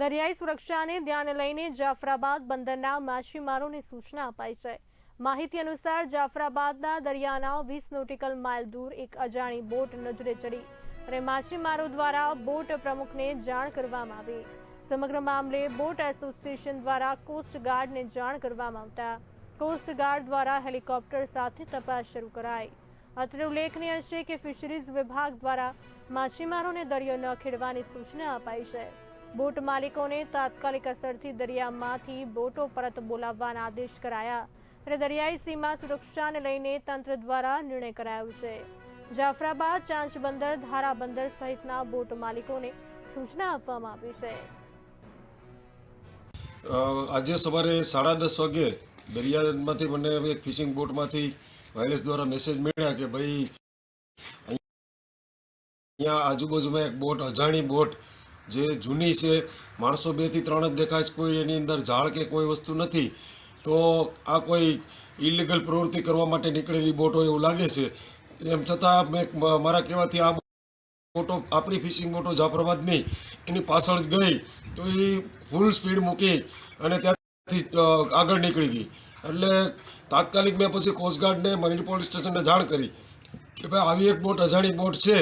દરિયાઈ સુરક્ષાને ધ્યાને લઈને જાફરાબાદ બંદરના માછીમારોને સૂચના અપાઈ છે. માહિતી અનુસાર જાફરાબાદના દરિયાના વીસ નોટિકલ માઇલ દૂર એક અજાણી બોટ નજરે ચડી અને માછીમારો દ્વારા બોટ પ્રમુખને જાણ કરવામાં આવી. સમગ્ર મામલે બોટ એસોસિએશન દ્વારા કોસ્ટગાર્ડને જાણ કરવામાં આવતા કોસ્ટગાર્ડ દ્વારા હેલિકોપ્ટર સાથે તપાસ શરૂ કરાઈ. અત્રે ઉલ્લેખનીય છે કે ફિશરીઝ વિભાગ દ્વારા માછીમારોને દરિયો ન ખેડવાની સૂચના અપાઈ છે. બોટ માલિકોને તાત્કાલિક અસરથી દરિયામાંથી બોટો પરત બોલાવવાના આદેશ કરાયા ત્યારે દરિયાઈ સીમા સુરક્ષાને લઈને તંત્ર દ્વારા નિર્ણય કરાયો છે. જાફરાબાદ ચાંચ બંદર ધારા બંદર સહિતના બોટ માલિકોને સૂચના આપવામાં આવી છે. આજે સવારે સાડા દસ વાગે દરિયામાંથી મને એક ફિશિંગ બોટમાંથી વાયરલેસ દ્વારા મેસેજ મળ્યા કે ભાઈ અહીંયા આજુબાજુમાં એક બોટ, અજાણી બોટ જે જૂની છે, માણસો બેથી ત્રણ જ દેખાય છે, કોઈ એની અંદર ઝાડ કે કોઈ વસ્તુ નથી. તો આ કોઈ ઇલીગલ પ્રવૃત્તિ કરવા માટે નીકળેલી બોટ હોય એવું લાગે છે. એમ છતાં મેં મારા કહેવાથી આ બોટો, આપણી ફિશિંગ બોટો જાફરાબાદ નહીં, એની પાછળ જ ગઈ. તો એ ફૂલ સ્પીડ મૂકી અને ત્યાંથી આગળ નીકળી ગઈ. એટલે તાત્કાલિક મેં પછી કોસ્ટગાર્ડને મરીન પોલીસ સ્ટેશનને જાણ કરી કે ભાઈ, આવી એક બોટ અજાણી બોટ છે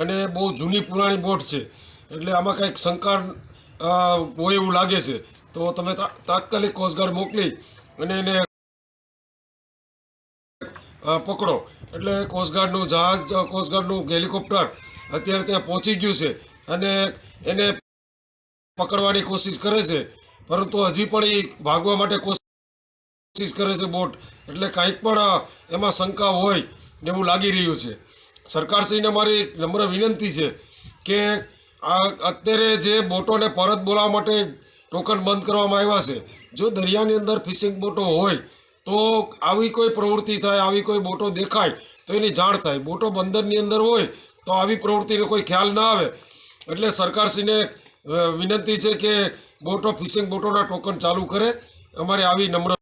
અને બહુ જૂની પુરાણી બોટ છે. એટલે આમાં કંઈક શંકા હોય એવું લાગે છે. તો તમે તાત્કાલિક કોસ્ટગાર્ડ મોકલી અને એને પકડો. એટલે કોસ્ટગાર્ડનું જહાજ કોસ્ટગાર્ડનું હેલિકોપ્ટર અત્યારે ત્યાં પહોંચી ગયું છે અને એને પકડવાની કોશિશ કરે છે. પરંતુ હજી પણ એ ભાગવા માટે કોશિશ કરે છે બોટ. એટલે કાંઈક પણ એમાં શંકા હોય એવું લાગી રહ્યું છે. સરકારશ્રીને મારી નમ્ર વિનંતી છે કે આ અત્યારે જે બોટોને પરત બોલાવવા માટે ટોકન બંધ કરવામાં આવ્યા છે, જો દરિયાની અંદર ફિશિંગ બોટો હોય, તો આવી કોઈ પ્રવૃત્તિ થાય, આવી કોઈ બોટો દેખાય, તો એની જાણ થાય. બોટો બંદરની અંદર હોય, તો આવી પ્રવૃત્તિનો કોઈ ખ્યાલ ના આવે. એટલે સરકારશ્રીને વિનંતી છે કે બોટો, ફિશિંગ બોટોના ટોકન ચાલુ કરે. અમારી આવી નમ્ર